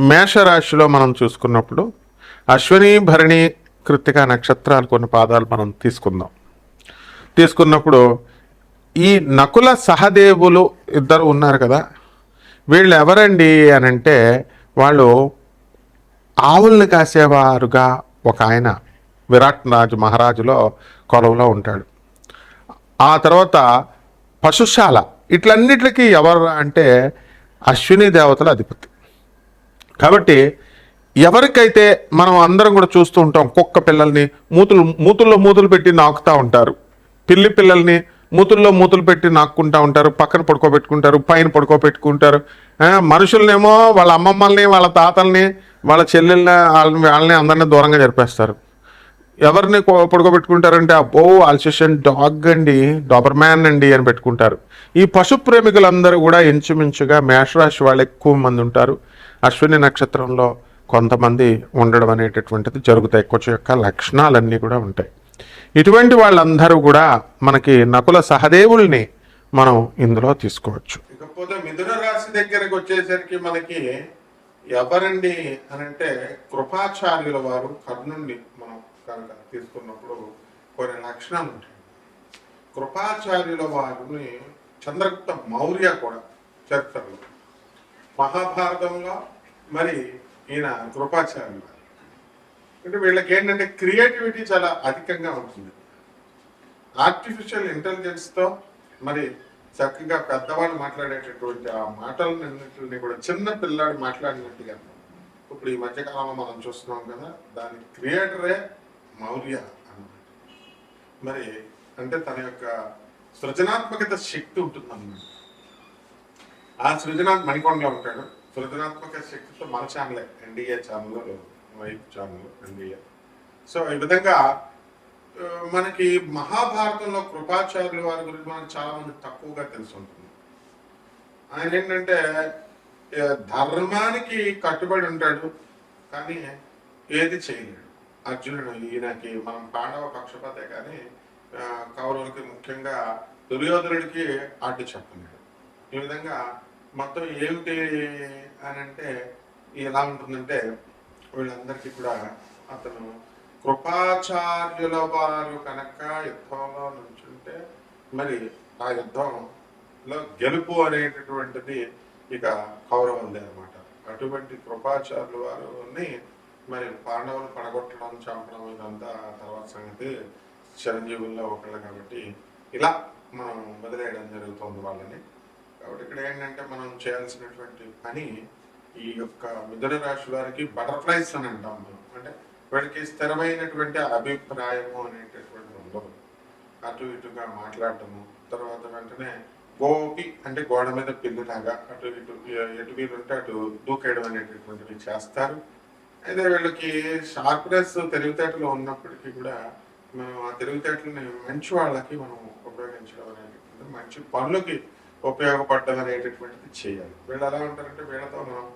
మేషరాశిలో మనం చూసుకున్నప్పుడు అశ్విని భరణి కృత్తిక నక్షత్రాలు కొన్ని పాదాలు మనం తీసుకుందాం. తీసుకున్నప్పుడు ఈ నకుల సహదేవులు ఇద్దరు ఉన్నారు కదా వీళ్ళు ఎవరండి అని అంటే వాళ్ళు ఆవుల్ని కాసేవారుగా ఒక ఆయన విరాట్ రాజు మహారాజులో కొలువులో ఉంటాడు. ఆ తర్వాత పశుశాల ఇట్లన్నిటికీ ఎవరు అంటే అశ్విని దేవతల అధిపతి. కాబట్టి ఎవరికైతే మనం అందరం కూడా చూస్తూ ఉంటాం కుక్క పిల్లల్ని మూతులు మూతుల్లో మూతులు పెట్టి నాకుతూ ఉంటారు. పిల్లి పిల్లల్ని మూతుల్లో మూతులు పెట్టి నాక్కుంటా ఉంటారు పక్కన పడుకోబెట్టుకుంటారు పైన పడుకోబెట్టుకుంటారు. మనుషులనేమో వాళ్ళ అమ్మమ్మల్ని వాళ్ళ తాతల్ని వాళ్ళ చెల్లెల్ని వాళ్ళని వాళ్ళని అందరినీ దూరంగా జరిపేస్తారు. ఎవరిని పడుకోబెట్టుకుంటారంటే అబ్బో ఆల్సేషన్ డాగ్ అండి డాబర్ మ్యాన్ అండి అని పెట్టుకుంటారు. ఈ పశు ప్రేమికులందరూ కూడా ఇంచుమించుగా మేషరాశి వాళ్ళు ఎక్కువ మంది ఉంటారు. అశ్విని నక్షత్రంలో కొంతమంది ఉండడం అనేటటువంటిది జరుగుతాయి. కొంచెం యొక్క లక్షణాలన్నీ కూడా ఉంటాయి. ఇటువంటి వాళ్ళందరూ కూడా మనకి నకుల సహదేవుల్ని మనం ఇందులో తీసుకోవచ్చు. ఇకపోతే మిథున రాశి దగ్గరకు వచ్చేసరికి మనకి ఎవరండి అని అంటే కృపాచార్యుల వారు కర్ణుండి మనం కనుక తీసుకున్నప్పుడు కొన్ని లక్షణాలు ఉంటాయి. కృపాచార్యుల వారిని చంద్రగుప్త మౌర్య కూడా చరిత్రలో మహాభారతంలో మరి ఈయన కృపాచార్యులు. అంటే వీళ్ళకి ఏంటంటే క్రియేటివిటీ చాలా అధికంగా ఉంటుంది. ఆర్టిఫిషియల్ ఇంటెలిజెన్స్తో మరి చక్కగా పెద్దవాళ్ళు మాట్లాడేటటువంటి ఆ మాటలన్నింటిని కూడా చిన్న పిల్లాడు మాట్లాడినట్టుగా. ఇప్పుడు ఈ మధ్యకాలంలో మనం చూస్తున్నాం కదా దాని క్రియేటరే మౌర్య అన్నమాట. మరి అంటే తన యొక్క సృజనాత్మకత శక్తి ఉంటుందన్నమాట. ఆ సృజనాత్మ మణికొండలో ఉంటాడు. సృజనాత్మక శక్తితో మన ఛానలే NDA channel wife channel NDA. So ఈ విధంగా మనకి మహాభారతంలో కృపాచార్యుల వారి గురించి మనకు చాలా మంది తక్కువగా తెలిసి ఉంటుంది. ఆయన ఏంటంటే ధర్మానికి కట్టుబడి ఉంటాడు కానీ ఏది చేయలేడు. అర్జునుడు ఈయనకి మనం పాండవ పక్షపాతే కానీ కౌరవులకి ముఖ్యంగా దుర్యోధనుడికి అడ్డు చెప్పలేడు ఈ విధంగా మొత్తం ఏమిటి అని అంటే ఎలా ఉంటుందంటే వీళ్ళందరికీ కూడా అతను కృపాచార్యుల వారు కనుక యుద్ధంలో నుంచుంటే మరి ఆ యుద్ధంలో గెలుపు అనేటటువంటిది ఇక కౌరవం అనమాట అటువంటి కృపాచార్యుల వారిని మరి పాండవులు పడగొట్టడం చంపడం ఇదంతా తర్వాత సంగతి చిరంజీవుల్లో ఒకళ్ళు కాబట్టి ఇలా మనం వదిలేయడం జరుగుతుంది వాళ్ళని. కాబట్టి ఇక్కడ ఏంటంటే మనం చేయాల్సినటువంటి పని ఈ యొక్క మిథున రాశి వారికి బటర్ఫ్లైస్ అని అంటాం మనం. అంటే వీళ్ళకి స్థిరమైనటువంటి అభిప్రాయము అనేటటువంటి ఉండదు. అటు ఇటుగా మాట్లాడటము తర్వాత వెంటనే గోపి అంటే గోడ మీద పిల్లిలాగా అటు ఇటు ఎటు వీలుంటే అటు దూకేయడం అనేటటువంటివి చేస్తారు. అయితే వీళ్ళకి షార్ప్నెస్ తెలివితేటలు ఉన్నప్పటికీ కూడా మనం ఆ తెలివితేటలని మంచి వాళ్ళకి మనం ఉపయోగించడం అనేటటువంటి మంచి పనులకి ఉపయోగపడడం అనేటటువంటిది చేయాలి. వీళ్ళు ఎలా ఉంటారంటే వీళ్ళతో మనం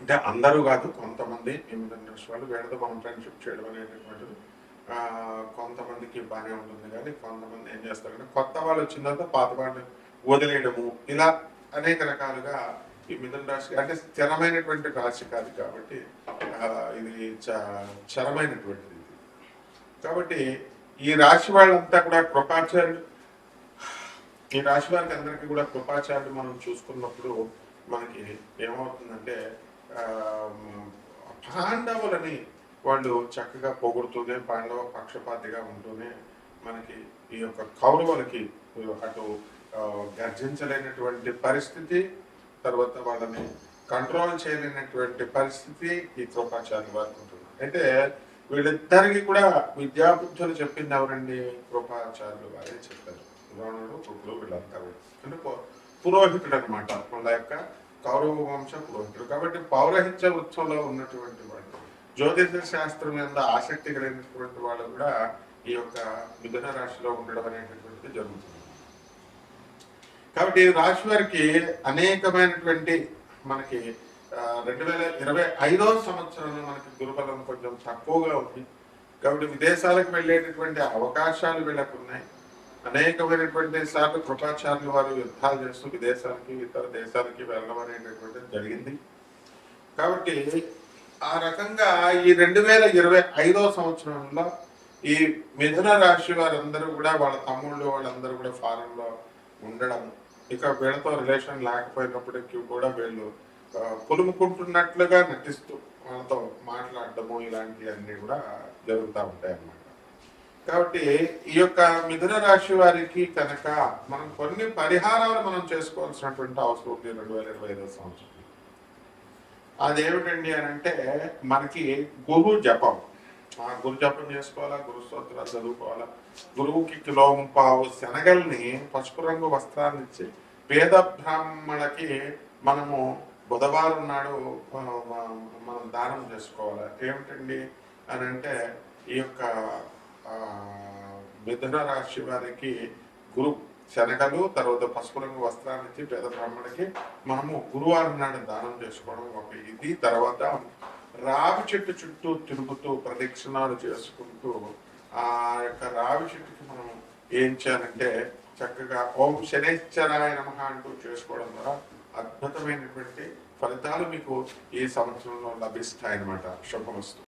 అంటే అందరూ కాదు కొంతమంది ఎనిమిది వాళ్ళు వీళ్ళతో మనం ఫ్రెండ్షిప్ చేయడం అనేటటువంటిది కొంతమందికి బాగానే ఉంటుంది. కానీ కొంతమంది ఏం చేస్తారంటే కొత్త వాళ్ళు వచ్చిన తర్వాత పాత వాళ్ళు వదిలేయడము ఇలా అనేక రకాలుగా ఈ మిథున రాశి అంటే స్థిరమైనటువంటి రాశి కాదు కాబట్టి ఇది చ- చరమైనటువంటిది. కాబట్టి ఈ రాశి వాళ్ళంతా కూడా కృపాచార్యులు ఈ రాశి వారికి అందరికీ కూడా కృపాచార్యులు మనం చూసుకున్నప్పుడు మనకి ఏమవుతుందంటే పాండవులని వాళ్ళు చక్కగా పొగుడుతూనే పాండవ పక్షపాతిగా ఉంటూనే మనకి ఈ యొక్క కౌరవులకి అటు గర్జించలేనటువంటి పరిస్థితి తర్వాత వాళ్ళని కంట్రోల్ చేయలేనటువంటి పరిస్థితి ఈ కృపాచార్య వారికి ఉంటుంది. అయితే వీళ్ళిద్దరికి కూడా విద్యాబుద్ధులు చెప్పింది ఎవరండి కృపాచార్యులు వారే చెప్పారు. ద్రోణుడు కృపుడు వీళ్ళంతా అంటే పురోహితుడు అనమాట వాళ్ళ యొక్క కౌరవ వంశ పురోహితుడు. కాబట్టి పౌరహిత్య ఉత్సవంలో ఉన్నటువంటి వాళ్ళు జ్యోతిష శాస్త్రం మీద ఆసక్తి కలిగినటువంటి వాళ్ళు కూడా ఈ యొక్క మిథున రాశిలో ఉండడం అనేటటువంటిది జరుగుతుంది. కాబట్టి రాశి వారికి అనేకమైనటువంటి మనకి రెండు వేల ఇరవై ఐదో సంవత్సరంలో మనకి దుర్బలం కొంచెం తక్కువగా ఉంది. కాబట్టి విదేశాలకు వెళ్ళేటటువంటి అవకాశాలు వీళ్ళకు ఉన్నాయి. అనేకమైనటువంటి సార్లు కృపాచార్యులు వారు యుద్ధాలు చేస్తూ విదేశాలకి ఇతర దేశాలకి వెళ్ళడం అనేటటువంటిది జరిగింది. కాబట్టి ఆ రకంగా ఈ రెండు వేల ఇరవై ఐదో సంవత్సరంలో ఈ మిథున రాశి వారందరూ కూడా వాళ్ళ తమ్ముళ్ళు వాళ్ళందరూ కూడా ఫారెన్లో ఉండడం. ఇక వీళ్ళతో రిలేషన్ లేకపోయినప్పటికీ కూడా వీళ్ళు పులుముకుంటున్నట్లుగా నటిస్తూ వాళ్ళతో మాట్లాడటము ఇలాంటివన్నీ కూడా జరుగుతూ ఉంటాయి అన్నమాట. కాబట్టి ఈ యొక్క మిథున రాశి వారికి కనుక మనం కొన్ని పరిహారాలు మనం చేసుకోవాల్సినటువంటి అవసరం ఉంది రెండు వేల ఇరవై ఐదో సంవత్సరం అదేమిటండి అని అంటే మనకి గురు జపం. గురు జపం చేసుకోవాలా గురు స్తోత్రాలు చదువుకోవాలా? గురువుకి కిలోం పావు శనగల్ని పసుపు రంగు వస్త్రాన్ని ఇచ్చి పేద బ్రాహ్మణకి మనము బుధవారం నాడు మనం దానం చేసుకోవాలి? ఏమిటండి అని అంటే ఈ యొక్క మిథున రాశి వారికి గురు శనగలు తర్వాత పసుపు రంగు వస్త్రాన్ని ఇచ్చి పేద బ్రాహ్మణకి మనము గురువారం నాడు దానం చేసుకోవడం ఒక ఇది. తర్వాత రావి చెట్టు చుట్టూ తిరుగుతూ ప్రదక్షిణాలు చేసుకుంటూ ఆ యొక్క రావి చెట్టుకి మనం ఏం చేయాలంటే చక్కగా ఓం శనేశ్వరాయ నమ అంటూ చేసుకోవడం ద్వారా అద్భుతమైనటువంటి ఫలితాలు మీకు ఈ సంవత్సరంలో లభిస్తాయన్నమాట. శుభమస్తు.